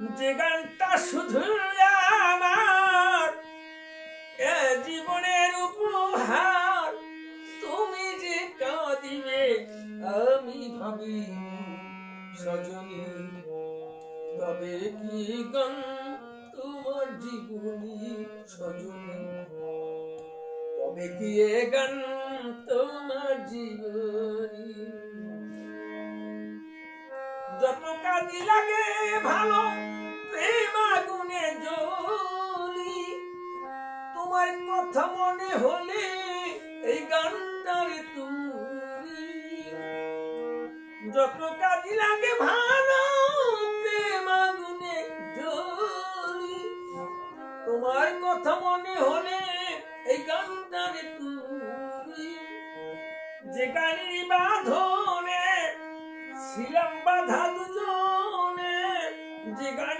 যে শুধু আমার, এ জীবনের উপহার। তুমি যে কাঁদিবে, আমি ভাবি সজনী। তবে কি গান তোমার জীবনী সজনী? তবে কি এ গান তোমার জীবনী? কাজে লাগে ভালো, প্রেম আগুনে জ্বলি। তোমার কথা মনে হলে এই গানটার যত কাজে লাগে ভালো, প্রেম আগুনে জ্বলি। তোমার কথা মনে হলে এই গানটার তুলি। যে গানের বাঁধনে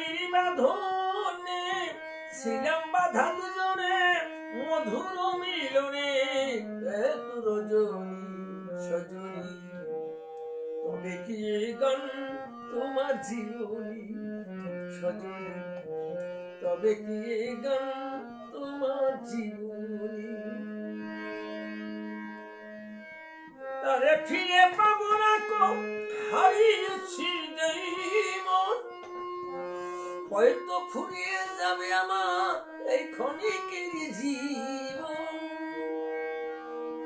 গানের বাঁধনে ছিলাম বাধা দুজনে মধুর মিলনে রজনী সজনী তবে কি গান তোমার জীবনী সজনী তবে কি গান তোমার জীবনী তারে ফিরে পাবো না কো হারিয়েছি হয়তো ফুরিয়ে যাবে আমার এই ক্ষণিকের জীবন।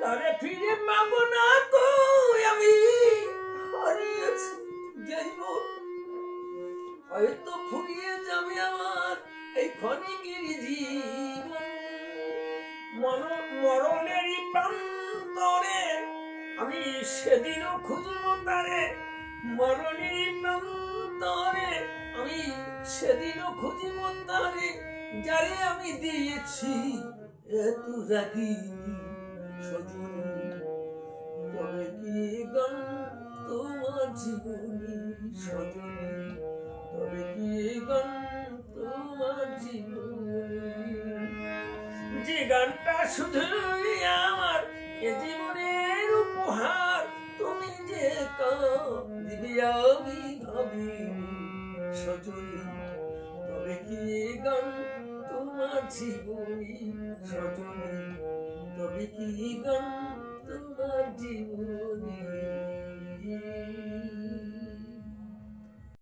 তারে ফিরে পাবো না কো আমি? হারিয়েছি মন হয়তো ফুরিয়ে যাবে আমার এই ক্ষণিকের জীবন। মর- মরণেরই প্রান্তরে আমি সেদিনও খুঁজব তারে। মরণেরই প্রান্তরে আমি সেদিনও খুঁজব তারে যারে আমি দিয়েছি। এত রাগিনী সজনী তবে কি গান তোমার জীবনী সজনী তবে কি গান তোমার জীবনী? যে গানটা শুধুই আমার, এ জীবনের উপহার, তুমি যে দিবি আমি ভাবিনি তবে কি গান তোমার জীবনী? সজনী তবে কি গান তোমার জীবনী?